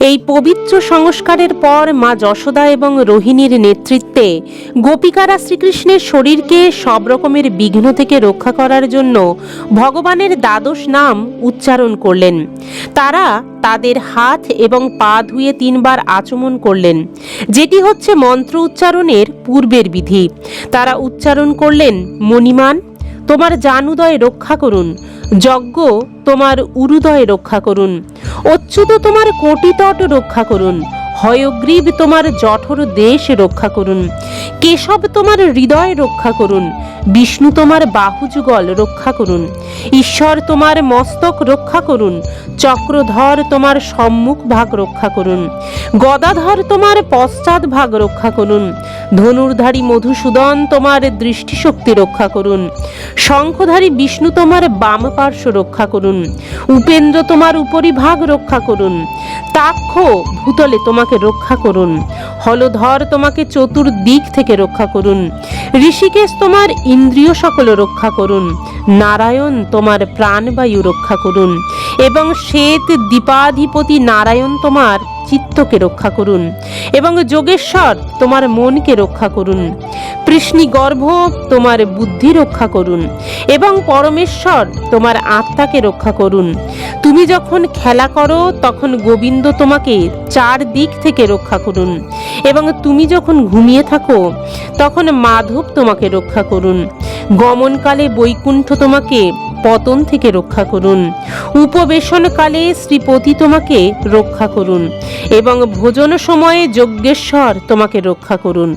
এই পবিত্র সংস্কারের পর মা যশোদা এবং রোহিণীর নেতৃত্বে গোপিকারা শ্রীকৃষ্ণের শরীরকে সব রকমের বিঘ্ন থেকে রক্ষা করার জন্য ভগবানের দ্বাদশ নাম উচ্চারণ করলেন। তারা তাদের হাত এবং পা ধুয়ে তিনবার আচমন করলেন। যেটি হচ্ছে মন্ত্র উচ্চারণের পূর্বের বিধি। তারা উচ্চারণ করলেন, মণিমান, তোমার জানুদয় রক্ষা করুন। যজ্ঞ, তোমার উরুদয় রক্ষা করুন। অচ্যুত তোমার কোটিতট রক্ষা করুন। হয়গ্রীব তোমার জঠর দেশ রক্ষা করুন। কেশব তোমার হৃদয় রক্ষা করুন। বিষ্ণু তোমার বাহুযুগল রক্ষা করুন। ঈশ্বর তোমার মস্তক রক্ষা করুন। চক্রধর তোমার সম্মুখ ভাগ রক্ষা করুন। গদাধর তোমার পশ্চাৎ ভাগ রক্ষা করুন। ধনুর্ধারী মধুসূদন তোমার দৃষ্টিশক্তি রক্ষা করুন। শঙ্খধারী বিষ্ণু তোমার বাম পার্শ্ব রক্ষা করুন। উপেন্দ্র তোমার উপরিভাগ রক্ষা করুন। তাক্ষ ভূতলে তোমাকে রক্ষা করুন। হলধর তোমাকে চতুর্দিক থেকে রক্ষা করুন। ঋষিকেশ তোমার ইন্দ্রিয় সকল রক্ষা করুন। নারায়ণ তোমার প্রাণবায়ু রক্ষা করুন। এবং শ্বেত দীপাধিপতি নারায়ণ তোমার চিত্তকে রক্ষা করুন। এবং যোগেশ্বর, তোমার মনকে রক্ষা করুন। কৃষ্ণী গর্ভ, তোমার বুদ্ধি রক্ষা করুন। এবং পরমেশ্বর, তোমার আত্মাকে রক্ষা করুন। তুমি যখন খেলা করো, তখন গোবিন্দ তোমাকে চার দিক থেকে রক্ষা করুন। এবং তুমি যখন ঘুমিয়ে থাকো, তখন মাধব তোমাকে রক্ষা করুন। গমনকালে বৈকুণ্ঠ তোমাকে পতন থেকে রক্ষা করুন। উপবেশনকালে শ্রীপতি তোমাকে রক্ষা করুন এবং ভোজন সময়ে যজ্ঞেশ্বর তোমাকে রক্ষা করুন।